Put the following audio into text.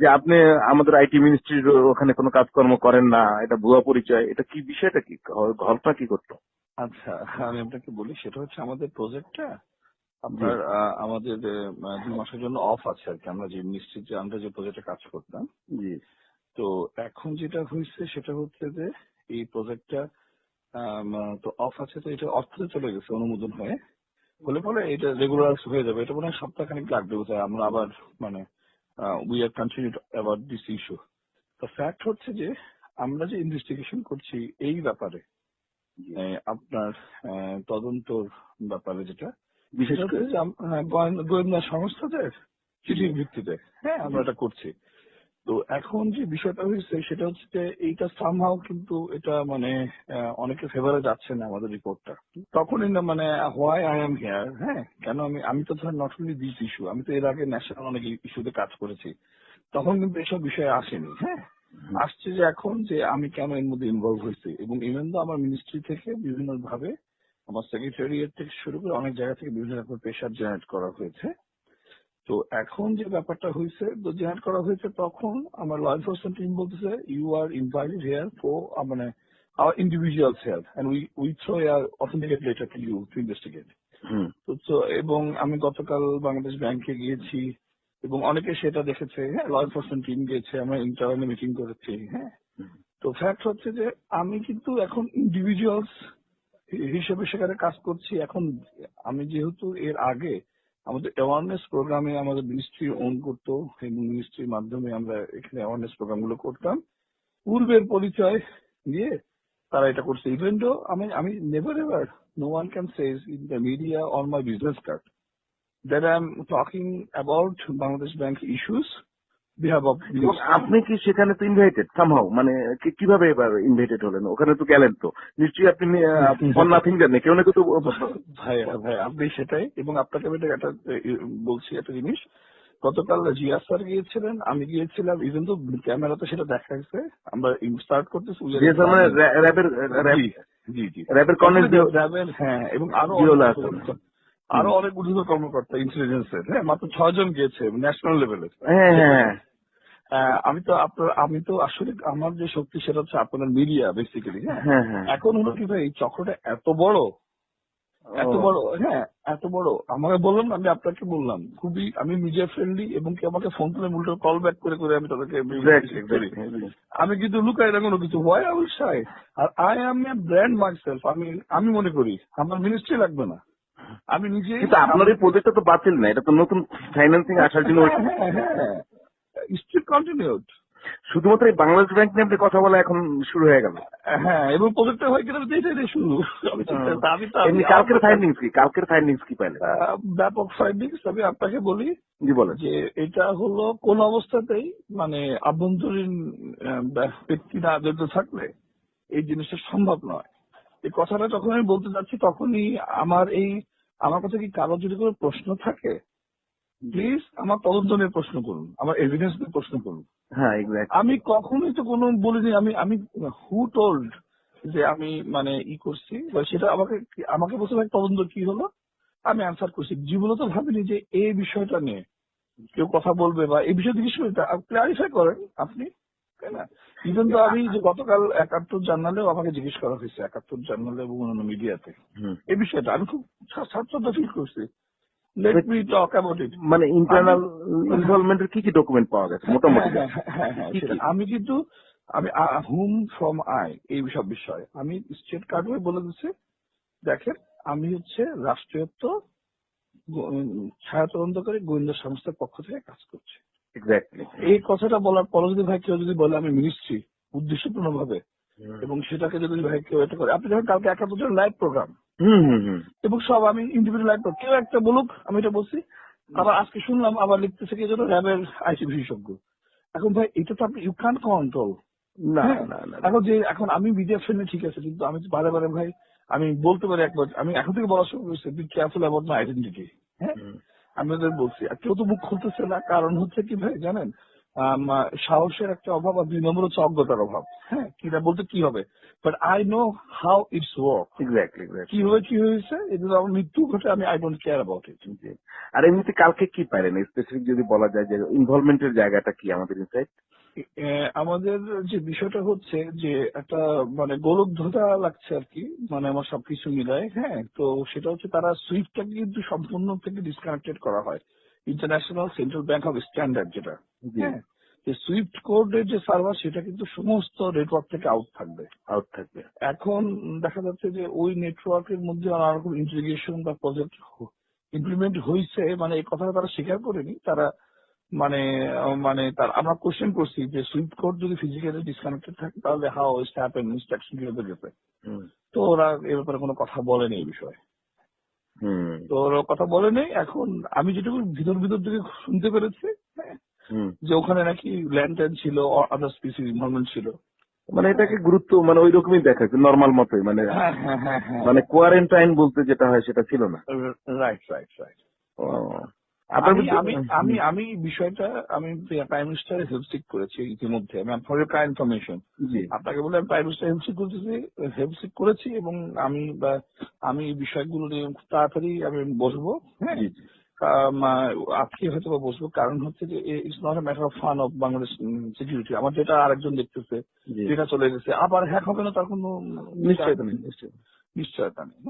যে আপনি আমাদের আইটি মিনিস্ট্রির ওখানে কোনো কাজকর্ম করেন না এটা ভুয়া পরিচয় এটা কি বিষয়টা কি? ঘ- ঘটনা কি করতো? আচ্ছা আমি আপনাকে বলি সেটা হচ্ছে আমাদের প্রজেক্টটা আপনার আমাদের দুই মাসের জন্য অফ আছে আর কি। আমরা যে মিনিস্ট্রির যে আমরা যে প্রজেক্টে কাজ করতাম। জি। তো এখন যেটা হয়েছে সেটা হচ্ছে যে এই প্রজেক্টটা তো অফ আছে তো এটা অর্থে চলে গেছে অনুমোদন হয়ে। বলে পরে এটা রেগুলার হয়ে যাবে। এটা মনে হয় সপ্তাহখানিক লাগবে আমরা আবার মানে we are continue about this issue তো ফ্যাক্ট হচ্ছে যে আমরা যে ইনভেস্টিগেশন করছি এই ব্যাপারে আপনার তদন্তর ব্যাপারে যেটা বিশেষ করে গোয়েন্দা সংস্থাদের চিঠির ভিত্তিতে হ্যাঁ আমরা এটা করছি। তো এখন যে বিষয়টা হয়েছে সেটা হচ্ছে যে এইটা সামহাও কিন্তু এটা মানে আহ, অনেকের ফেভারে যাচ্ছে না আমাদের রিপোর্টটা তখনই না মানে হোয়াই আই এম হেয়ার হ্যাঁ কেন আমি আমি তো ধর নট অনলি দিস ইস্যু আমি তো এর আগে ন্যাশনাল অনেক ইস্যুতে কাজ করেছি। তখন কিন্তু এসব বিষয়ে আসেনি হ্যাঁ। আসছে যে এখন যে আমি কেন এর মধ্যে ইনভলভ হয়েছি এবং ইভেন তো আমার মিনিস্ট্রি থেকে বিভিন্ন ভাবে আমার সেক্রেটারিয়েট থেকে শুরু করে অনেক জায়গা থেকে বিভিন্ন রকম প্রেশার জেনারেট করা হয়েছে তো এখন যে ব্যাপারটা হয়েছে তো জেনারেট করা হয়েছে তখন আমার ল এনফোর্সমেন্ট টিম বলতেছে you are invited here for মানে our individual and we we throw a authenticate letter to you to investigate. হুম। তো তো এবং আমি গতকাল বাংলাদেশ ব্যাংকে গিয়েছি এবং অনেকে সেটা দেখেছে হ্যাঁ ল এনফোর্সমেন্ট টিম গিয়েছে আমরা ইন্টারনাল মিটিং করেছি হ্যাঁ। তো ফ্যাক্ট হচ্ছে যে আমি কিন্তু এখন ইন্ডিভিজুয়ালস হিসেবে সেখানে কাজ করছি। এখন আমি যেহেতু এর আগে আমাদের অ্যাওয়ারনেস প্রোগ্রামে আমাদের মিনিস্ট্রি অন করতো এবং মিনিস্ট্রির মাধ্যমে আমরা এখানে অ্যাওয়ারনেস প্রোগ্রামগুলো করতাম। পূর্বের পরিচয় দিয়ে তারা এটা করছে। ইভেন দো আমি আমি never ever no one can says in the media on my business card that I am talking about Bangladesh bank issues আপনি কি সেখানে তো ইনভাইটেড সামহাও মানে কীভাবে এবার ইনভাইটেড হলেন? ওখানে তো গেলেন তো। নিশ্চয়ই আপনি নাথিং জানেন কেউ না কেউ তো ভাই ভাই আপনি সেটাই এবং আপনাকে আমি একটা বলছি একটা জিনিস। গতকাল জিয়া স্যার গিয়েছিলেন আমি গিয়েছিলাম ইভেন তো ক্যামেরা ক্যামেরাতে সেটা দেখা গেছে আমরা স্টার্ট করতেছি মানে জি, জি র্যাবের কর্নেল র্যাবের হ্যাঁ এবং আরও। আরও অনেক ঊর্ধ্ব কর্মকর্তা ইন্টেলিজেন্সের হ্যাঁ মাত্র ছয় জন গিয়েছে ন্যাশনাল লেভেলের হ্যাঁ হ্যাঁ। আমি তো আপনার আমি তো আসলে আমার যে শক্তি সেটা হচ্ছে আপনার মিডিয়া বেসিক্যালি হ্যাঁ? হ্যাঁ হ্যাঁ এখন হলো কি ভাই চক্রটা এত বড় এত বড় হ্যাঁ এত বড়। আমাকে বললাম আমি আপনাকে বললাম খুবই আমি মিডিয়া ফ্রেন্ডলি এবং কি আমাকে ফোন করে উল্টো কল ব্যাক করে করে আমি তাদেরকে আমি কিন্তু লুকাই না কোনো কিছু। Why I will shy R I am a brand myself আমি আমি মনে করি আমার মিনিস্ট্রি লাগবে না। আমি নিজে কিন্তু আপনার এই প্রজেক্টটা তো বাতিল না এটা তো নতুন ফাইন্যান্সিং আসার জন্য স্ট্রিট কন্টিনিউড শুধুমাত্র এই বাংলাদেশ ব্যাংক নিয়ে আপনি কথা বলা এখন শুরু হয়ে গেল। হ্যাঁ এবং প্রজেক্টটা হয়ে গেলে এটাই শুরু আমি আমি এমনি কালকের ফাইন্ডিংস কি? কালকের ফাইন্ডিংস কি পাইলেন? ব্যাপক ফাইন্ডিংস আমি আপনাকে বলি জি বলেন। যে এটা হলো কোন অবস্থাতেই মানে আভ্যন্তরীণ ব্যক্তি না জড়িত থাকলে এই জিনিসটা সম্ভব নয়। এই কথাটা যখন আমি বলতে যাচ্ছি তখনই আমার এই আমার কাছে কি কারও যদি কোনো প্রশ্ন থাকে প্লিজ আমার তদন্ত নিয়ে প্রশ্ন করুন আমার এভিডেন্স নিয়ে প্রশ্ন করুন। হ্যাঁ আমি কখনোই তো কোনো বলিনি আমি আমি হু টোল্ড যে আমি মানে ই করছি? সেটা আমাকে আমাকে বলছে ভাই তদন্ত কি হলো? আমি অ্যান্সার করছি। জীবনে তো ভাবিনি যে এই বিষয়টা নিয়ে কেউ কথা বলবে বা এই বিষয়ে জিজ্ঞেস করে ক্লারিফাই করেন আপনি তাই না? ইভেন তো আমি যে গতকাল একাত্তর জার্নালেও আমাকে জিজ্ঞেস করা হয়েছে একাত্তর জার্নালে এবং অন্যান্য মিডিয়াতে এই বিষয়টা আমি খুব স্বাচ্ছন্দ্য ফিল করছি। Let me talk about it মানে ইন্টারনাল ইনভলভমেন্টের কি কি ডকুমেন্ট পাওয়া গেছে? মোটামুটি হ্যাঁ, হ্যাঁ, হ্যাঁ? আমি কিন্তু আমি হুম ফ্রম আই এই সব বিষয়ে। আমি স্টেট কার্ড হয়ে বলে দিচ্ছি। দেখেন আমি হচ্ছে রাষ্ট্রীয়ত্ব ছায়া তদন্তকারী গোয়েন্দা সংস্থার পক্ষ থেকে কাজ করছি। এই কথাটা বলার পরে যদি ভাই কেউ যদি বলে আমি মিনিস্ট্রি উদ্দেশ্যপূর্ণ ভাবে এবং সেটাকে যদি ভাই কেউ এটা করে আপনি দেখেন কালকে একাত্তর জন লাইভ প্রোগ্রাম হুম হুম হুম। এবং সব আমি ইন্ডিভিজুয়াল লাইভ কেউ একটা বলুক আমি এটা বলছি আবার আজকে শুনলাম আবার লিখতেছে কি যেন র্যাবের আইসি বিশেষজ্ঞ। এখন ভাই এটা তো আপনি ইউ ক্যান কন্ট্রোল না এখন যে এখন আমি মিডিয়া ফ্রেন্ডলি ঠিক আছে কিন্তু আমি বারে বারে ভাই আমি বলতে পারি একবার আমি এখন থেকে বলা শুরু করছি be careful about my identity হ্যাঁ? আমি ওদের বলছি আর কেউ তো মুখ খুলতেছে না কারণ হচ্ছে কি ভাই জানেন? সাহসের একটা অভাব আর দুই নম্বর হচ্ছে অজ্ঞতার অভাব। হ্যাঁ কিনা বলতে কি হবে? But I know how it's work exactly কীভাবে কি হয়েছে এটা যদি আমার মৃত্যু ঘটে আমি I don't care about it আর এমনিতে কালকে কি পারেন? স্পেসিফিক যদি বলা যায় যে ইনভলভমেন্টের জায়গাটা কি আমাদের ইনসাইড আমাদের যে বিষয়টা হচ্ছে যে একটা মানে গোলকধাঁধা লাগছে আর কি মানে আমার সবকিছু মিলায় হ্যাঁ? তো সেটা হচ্ছে তারা সুইফটটাকে কিন্তু সম্পূর্ণ থেকে ডিসকানেক্টেড করা হয়। International central bank of standard যেটা হ্যাঁ? যে সুইফট কোডের যে সার্ভার সেটা কিন্তু সমস্ত নেটওয়ার্ক থেকে আউট থাকবে। আউট থাকবে। এখন দেখা যাচ্ছে যে ওই নেটওয়ার্কের মধ্যে নানা রকম ইন্টিগ্রেশন বা প্রজেক্ট ইমপ্লিমেন্ট হয়েছে মানে এই কথাটা তারা স্বীকার করেনি। তারা মানে মানে তার আমরা কোশ্চেন করছি যে সুইফট কোড যদি ফিজিক্যালি ডিসকানেক্টেড থাকে তাহলে হাউ ইস হ্যাপেন ইনস্ট্রাকশন কীভাবে গেছে হুম। তো ওরা এ ব্যাপারে কোনো কথা বলেনি এই বিষয়ে। তো ওরা কথা বলেনি এখন আমি যেটুকু ভিতর ভিতর থেকে শুনতে পেরেছি হ্যাঁ, যে ওখানে নাকি ল্যান্ড ট্যান্ড ছিল আদার স্পিসিস ইনভলভমেন্ট ছিল। মানে এটাকে গুরুত্ব মানে ওই রকমই দেখাচ্ছে নর্মাল মতোই মানে হ্যাঁ হ্যাঁ মানে কোয়ারেন্টাইন বলতে যেটা হয় সেটা ছিল না। রাইট রাইট রাইট আমি আমি আমি আমি বিষয়টা আমি প্রাইম মিনিস্টারের হেল্প সিক করেছি ইতিমধ্যে আমি ফর প্রায় ইনফরমেশন জি। আপনাকে বলে আমি প্রাইম মিনিস্টার হেল্প সিক করতেছি হেল্প সিক করেছি এবং আমি বা- আমি এই বিষয়গুলো নিয়ে খুব তাড়াতাড়ি আমি বসবো হ্যাঁ? আজকে হয়তো বা বসবো কারণ হচ্ছে যে it's not a matter of fun of Bangladesh security আমার যেটা আরেকজন দেখতেছে যেটা চলে গেছে আবার হ্যাক হবে না তার কোনো নিশ্চয়ই নিশ্চয়ই। নিশ্চয়তা নেই